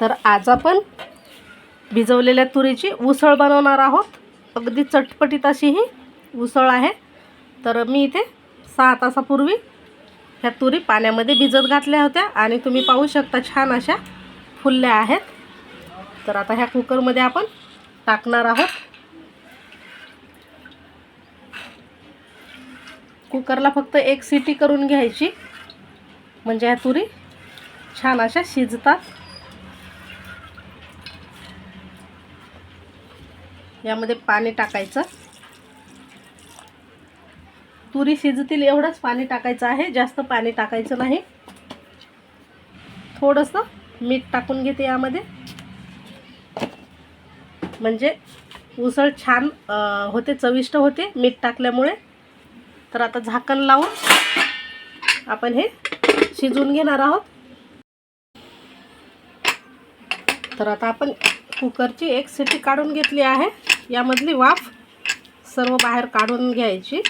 तर आज आपण भिजवलेल्या तुरीची उसळ बनवणार आहोत. अगदी चटपटीत अशी ही उसळ आहे. तर मी इथे सहा तासापूर्वी ह्या तुरी पाण्यामध्ये भिजत घातल्या होत्या आणि तुम्ही पाहू शकता छान अशा फुलल्या आहेत. तर आता ह्या कुकरमध्ये आपण टाकणार आहोत. कुकरला फक्त एक सिटी करून घ्यायची. म्हणजे ह्या तुरी छान अशा शिजतात. यामध्ये पाणी टाकायचं. तुरी शिजतील एवढंच पाणी टाकायचं आहे. जास्त पाणी टाकायचं नाही. थोडंसं मीठ टाकून घेते यामध्ये. म्हणजे उसळ छान होते चविष्ट होते मीठ टाकल्यामुळे. तर आता झाकण लावून आपण हे शिजवून घेणार आहोत. तर आता आपण कुकरची एक सिटी काढून घेतली आहे. यामधली वाफ सर्व बाहेर काढून घ्यायची.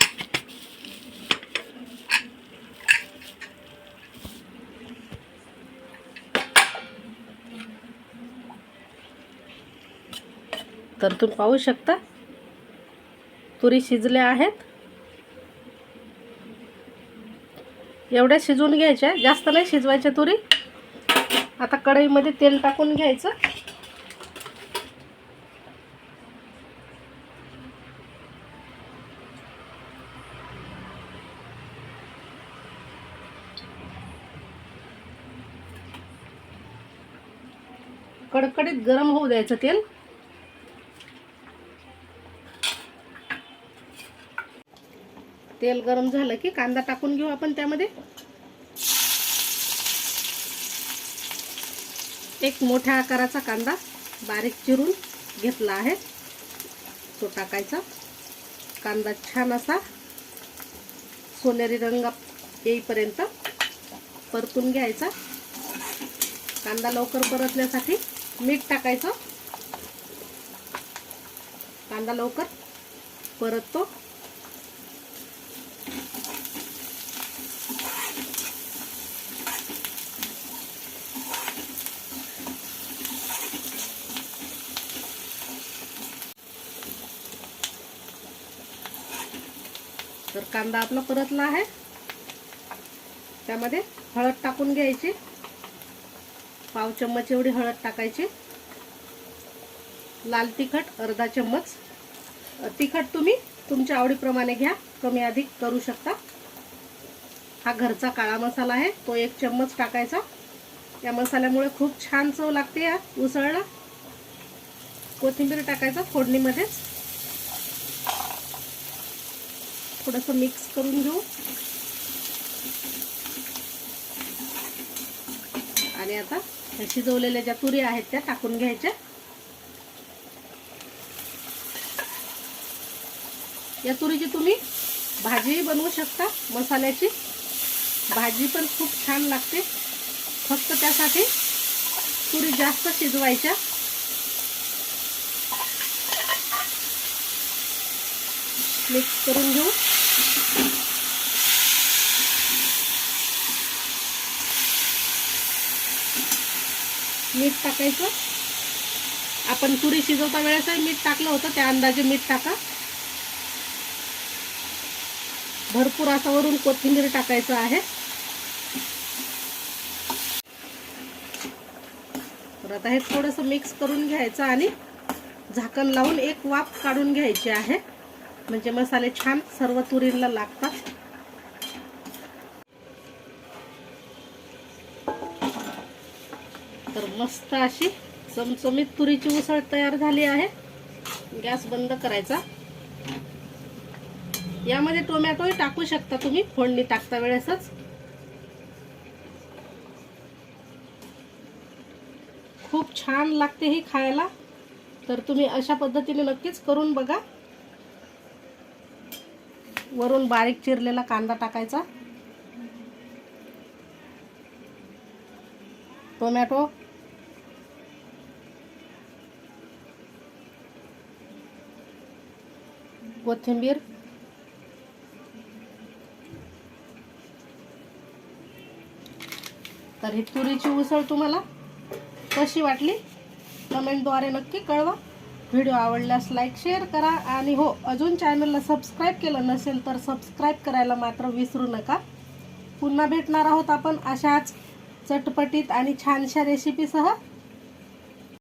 तर तुम्ही पाहू शकता तुरी शिजल्या आहेत. एवढ्या शिजवून घ्यायच्या जास्त नाही शिजवायच्या तुरी. आता कढईमध्ये तेल टाकून घ्यायचं. कडकडीत गरम होऊ द्यायचं तेल. तेल गरम झालं की कांदा टाकून घेऊ आपण त्यामध्ये. एक मोठ्या आकाराचा कांदा बारीक चिरून घेतला आहे. तो टाकायचा. कांदा छान असा सोनेरी रंग येईपर्यंत परतून घ्यायचा. कांदा लवकर परतण्यासाठी मीठ टाकायचं. कांदा लवकर परततो. तर कांदा आपला परतला आहे. त्यामध्ये हळद टाकून घ्यायची. पाव चम्मच एवढी हळद टाकायची. लाल तिखट अर्धा चम्मच. तिखट तुम्ही तुमच्या आवडीप्रमाणे घ्या कमी अधिक करू शकता. हा घरचा काळा मसाला आहे तो एक चम्मच टाकायचा. या मसाल्यामुळे खूप छान चव लागते या उसळला. कोथिंबीर टाकायचा फोडणीमध्येच. थोडंसं मिक्स करून घेऊ. आणि आता शिजवलेल्या ज्या तुरी आहेत त्या टाकून घ्यायच्या. या तुरीची तुम्ही भाजीही बनवू शकता मसाल्याची. भाजी पण खूप छान लागते. फक्त त्यासाठी तुरी जास्त शिजवायच्या. मिक्स करून घेऊ. मीठ टाकायचं. आपण तुरी शिजवता वेळेसही मीठ टाकलं होतं त्या अंदाजे मीठ टाका. भरपूर असं वरून कोथिंबीर टाकायचं आहे. तर आता हे थोडंसं मिक्स करून घ्यायचं आणि झाकण लावून एक वाफ काढून घ्यायची आहे. म्हणजे मसाले छान सर्व तुरीला लागतात. तर मस्त अशी चमचमीत तुरीची उसळ तयार झाली आहे. गॅस बंद करायचा. यामध्ये टोमॅटोही टाकू शकता तुम्ही फोडणी टाकता वेळेसच. खूप छान लागते ही खायला. तर तुम्ही अशा पद्धतीने नक्कीच करून बघा. वरून बारीक चिरलेला कांदा टाकायचा. टोमॅटो कोथिंबीर तर ही तुरीची उसळ तुम्हाला कशी वाटली? कमेंटद्वारे नक्की कळवा. व्हिडिओ आवडल्यास लाईक शेअर करा. आणि हो अजून चॅनलला सबस्क्राईब केलं नसेल तर सबस्क्राईब करायला मात्र विसरू नका. पुन्हा भेटणार आहोत आपण अशाच चटपटीत आणि छानशा रेसिपीसह